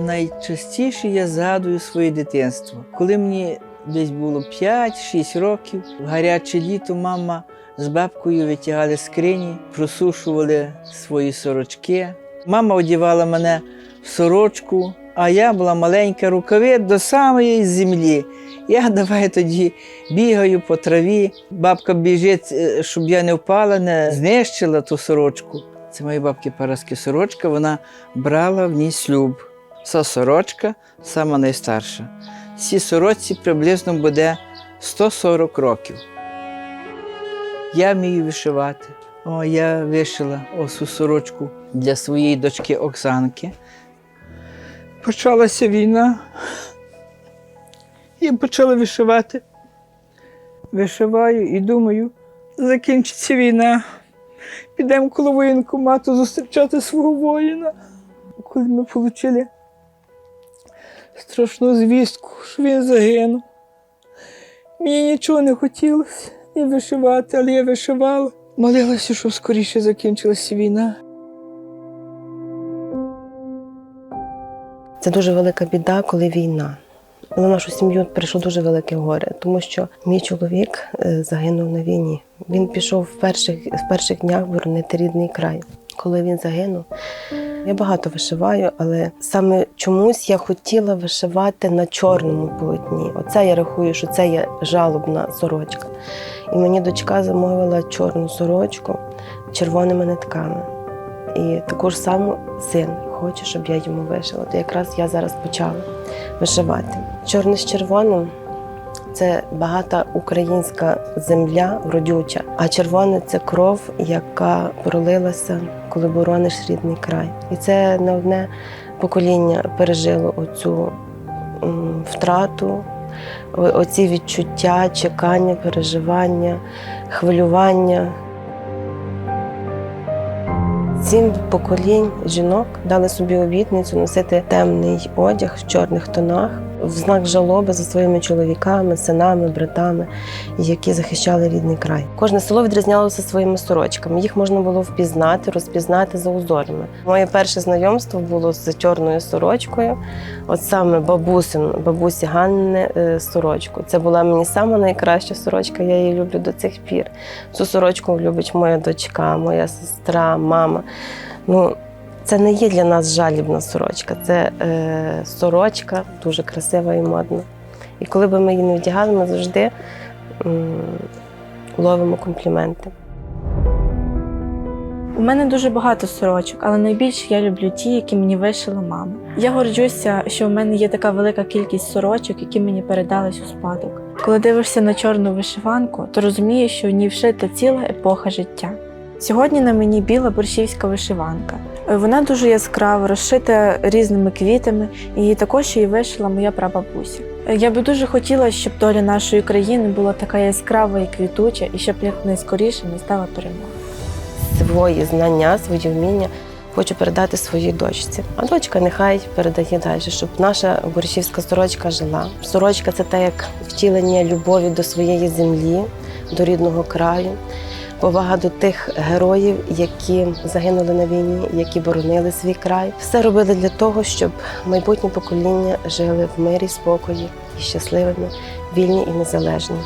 Найчастіше я згадую своє дитинство. Коли мені десь було 5-6 років, в гаряче літо мама з бабкою витягали скрині, просушували свої сорочки. Мама одягала мене в сорочку, а я була маленька рукави до самої землі. Я давай тоді бігаю по траві. Бабка біжить, е, щоб я не впала, не знищила ту сорочку. Це моєї бабки Параски сорочка, вона брала в ній слюб. Ця сорочка сама найстарша. Цій сорочці приблизно буде 140 років. Я вмію вишивати. О, я вишила осу сорочку для своєї дочки Оксанки. Почалася війна. Я почала вишивати. Вишиваю і думаю, закінчиться війна. Підемо коло воєнкомату зустрічати свого воїна. Коли ми отримали страшну звістку, що він загинув. Мені нічого не хотілося ні вишивати, але я вишивала. Молилася, щоб скоріше закінчилася війна. Це дуже велика біда, коли війна. На нашу сім'ю прийшло дуже велике горе, тому що мій чоловік е, загинув на війні. Він пішов в перших, в перших днях боронити рідний край. Коли він загинув, я багато вишиваю, але саме чомусь я хотіла вишивати на чорному полотні. Оце я рахую, що це є жалобна сорочка. І мені дочка замовила чорну сорочку червоними нитками. І таку ж син хоче, щоб я йому вишила. То якраз я зараз почала вишивати. Чорне з червоним це багата українська земля родюча, а червоне це кров, яка пролилася, коли борониш рідний край. І це не одне покоління пережило оцю втрату, оці відчуття, чекання, переживання, хвилювання. Сім поколінь жінок дали собі обітницю носити темний одяг в чорних тонах в знак жалоби за своїми чоловіками, синами, братами, які захищали рідний край. Кожне село відрізнялося своїми сорочками. Їх можна було впізнати, розпізнати за узорами. Моє перше знайомство було з чорною сорочкою. От саме бабусин, бабусі Ганни е, сорочку. Це була мені сама найкраща сорочка. Я її люблю до цих пір. Цю сорочку любить моя дочка, моя сестра, мама. Ну, це не є для нас жалібна сорочка, це е, сорочка дуже красива і модна. І коли б ми її не вдягали, ми завжди м, ловимо компліменти. У мене дуже багато сорочок, але найбільше я люблю ті, які мені вишила мама. Я горджуся, що в мене є така велика кількість сорочок, які мені передались у спадок. Коли дивишся на чорну вишиванку, то розумієш, що в ній вшита ціла епоха життя. Сьогодні на мені біла борщівська вишиванка. Е, Вона дуже яскрава, розшита різними квітами, і також її вишила моя прабабуся. Е, Я би дуже хотіла, щоб доля нашої країни була така яскрава і квітуча, і щоб якнайскоріше настала перемога. Свої знання, свої вміння хочу передати своїй дочці. А дочка нехай передає далі, щоб наша борщівська сорочка жила. Сорочка це те, як втілення любові до своєї землі, до рідного краю. Повага до тих героїв, які загинули на війні, які боронили свій край. Все робили для того, щоб майбутні покоління жили в мирі, спокої і щасливими, вільні і незалежні.